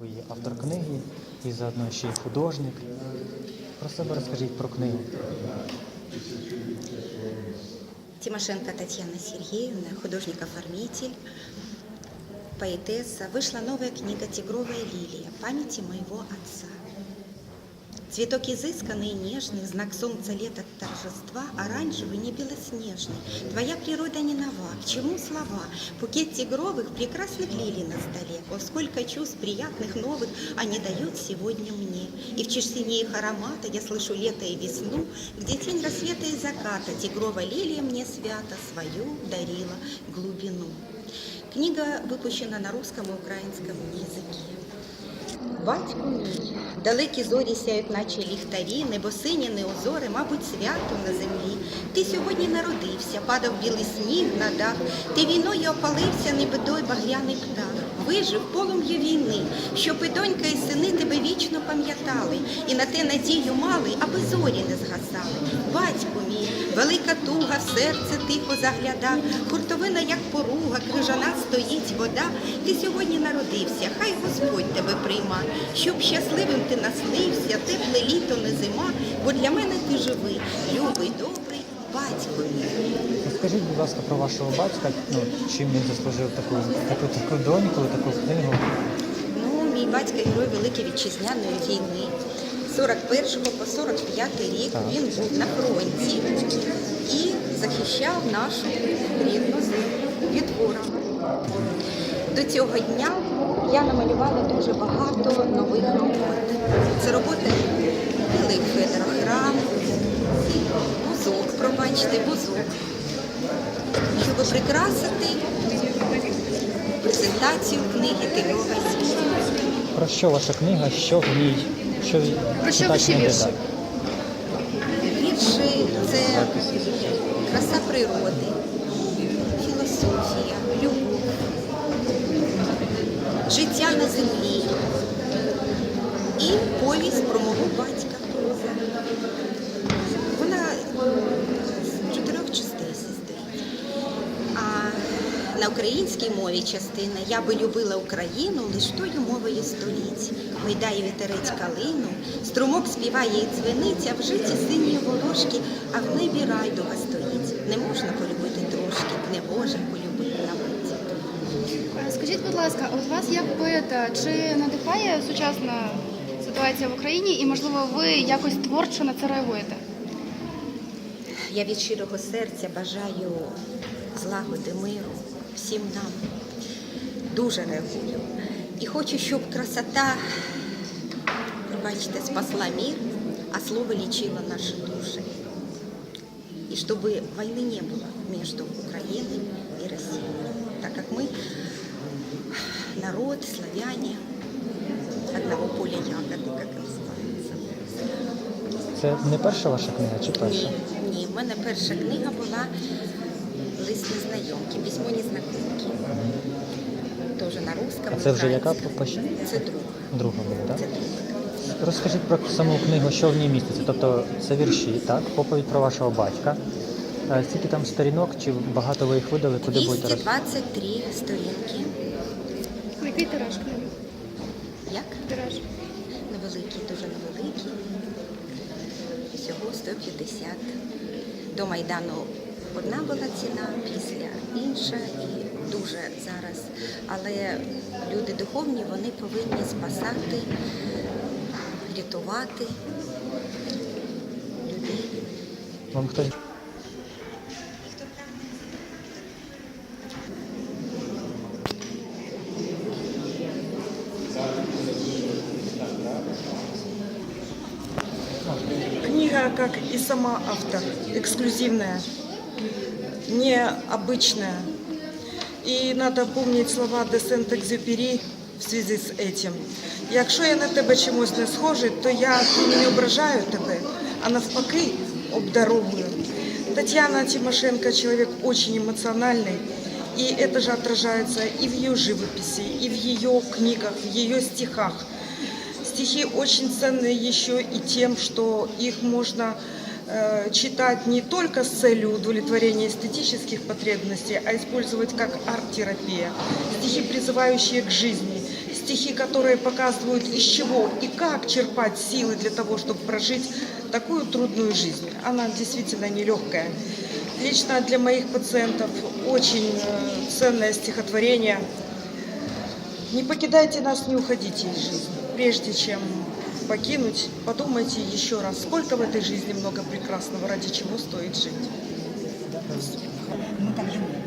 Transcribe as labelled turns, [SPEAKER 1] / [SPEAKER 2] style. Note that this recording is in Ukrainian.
[SPEAKER 1] Ви є автор книги і заодно ще й художник. Про себе розкажіть про книгу.
[SPEAKER 2] Тимошенко Татьяна Сергеевна, художник-оформитель, поэтесса. Вышла новая книга «Тигровая лилия. Памяти моего отца». Цветок изысканный и нежный, знак солнца лета торжества, оранжевый, не белоснежный. Твоя природа не нова, к чему слова? Букет тигровых, прекрасных лилий на столе. О, сколько чувств приятных, новых они дают сегодня мне. И в чешине их аромата я слышу лето и весну, где тень рассвета и заката тигровая лилия мне свято свою дарила глубину. Книга выпущена на русском и украинском языке. Батьку мій, далекі зорі сяють, наче ліхтарі, небо сині, не озори, мабуть, свято на землі. Ти сьогодні народився, падав білий сніг на дах. Ти війною опалився, ніби той багряний птах. Вижив полум'я війни, щоб і донька, і сини тебе вічно пам'ятали, і на те надію мали, аби зорі не згасали. Батьку мій, велика туга, в серце тихо загляда, хуртовина, як поруга, крижана стоїть вода. Ти сьогодні народився, хай Господь тебе прийма, щоб щасливим ти наснився, тепле літо не зима, бо для мене ти живий, любий, добрий,
[SPEAKER 1] Розкажіть, будь ласка, про вашого батька, ну, чим він заслужив таку, таку, таку доньку, таку книгу.
[SPEAKER 2] Ну, мій батько герой Великої вітчизняної війни. 41 по 45 рік
[SPEAKER 1] Так.
[SPEAKER 2] він був на фронті і захищав нашу рідну землю від ворога. До цього дня я намалювала дуже багато нових робот. Це роботи Білий Федора храм, бузок. Щоб прикрасити презентацію книги Тильова
[SPEAKER 1] Про що ваша книга, що в ній? Що
[SPEAKER 3] Про що ваші вірші?
[SPEAKER 2] Вірші це краса природи, філософія, любов, життя на землі і повість про мого батька українській мові частина я би любила Україну лиш тою мовою століть. Гойдає вітерець калину, струмок співає і дзвенить, а в житті сині волошки, а в небі райдуга стоїть. Не можна полюбити трошки, не може полюбити на мить.
[SPEAKER 3] Е, Скажіть, будь ласка, от вас як поета, чи надихає сучасна ситуація в Україні і, можливо, ви якось творчо на це реагуєте?
[SPEAKER 2] Я від щирого серця бажаю злагоди миру всім нам. Дуже реагую. І хочу, щоб красота, пробачте, спасла мир, а слово лечило наши души. И чтобы войны не было между Украиной и Россией, так как мы народ, славяне, одного поля ягоды, как это называется.
[SPEAKER 1] Це не перша ваша книга чи перша?
[SPEAKER 2] Ні, ні, в мене перша книга була Лист незнайомки, письмо незнакомки. Теж на русском.
[SPEAKER 1] А це вже яка
[SPEAKER 2] українському.
[SPEAKER 1] по- по-
[SPEAKER 2] Це друга.
[SPEAKER 1] Друга буде, так?
[SPEAKER 2] Це друга.
[SPEAKER 1] Розкажіть про саму книгу, що в ній міститься. Тобто це вірші, так? Поповідь про вашого батька. Скільки там сторінок, чи багато ви їх видали, куди будете роз...
[SPEAKER 2] 223 сторінки.
[SPEAKER 3] Який тираж книги?
[SPEAKER 2] Як?
[SPEAKER 3] Тираж.
[SPEAKER 2] Невеликий, дуже невеликий. Всього 150. До Майдану одна була ціна, після інша і дуже зараз. Але люди духовні вони повинні спасати, рятувати людей.
[SPEAKER 1] Вам хтось
[SPEAKER 4] Книга, как и сама автор, эксклюзивная, необычная. І надо помнить слова де Сент-Екзюпері в связи з этим. Якщо я на тебе чимось не схожий, то я не ображаю тебе, а навпаки обдаровую. Татьяна Тимошенко человек очень эмоциональный, и это же отражается и в ее живописи, и в ее книгах, в ее стихах. Стихи очень ценные еще и тем, что их можно э, читать не только с целью удовлетворения эстетических потребностей, а использовать как арт-терапия. Стихи, призывающие к жизни, стихи, которые показывают, из чего и как черпать силы для того, чтобы прожить такую трудную жизнь. Она действительно нелегкая. Лично для моих пациентов очень э, ценное стихотворение. Не покидайте нас, не уходите из жизни. Прежде чем покинуть, подумайте еще раз, сколько в этой жизни много прекрасного, ради чего стоит жить.
[SPEAKER 5] Мы так живем.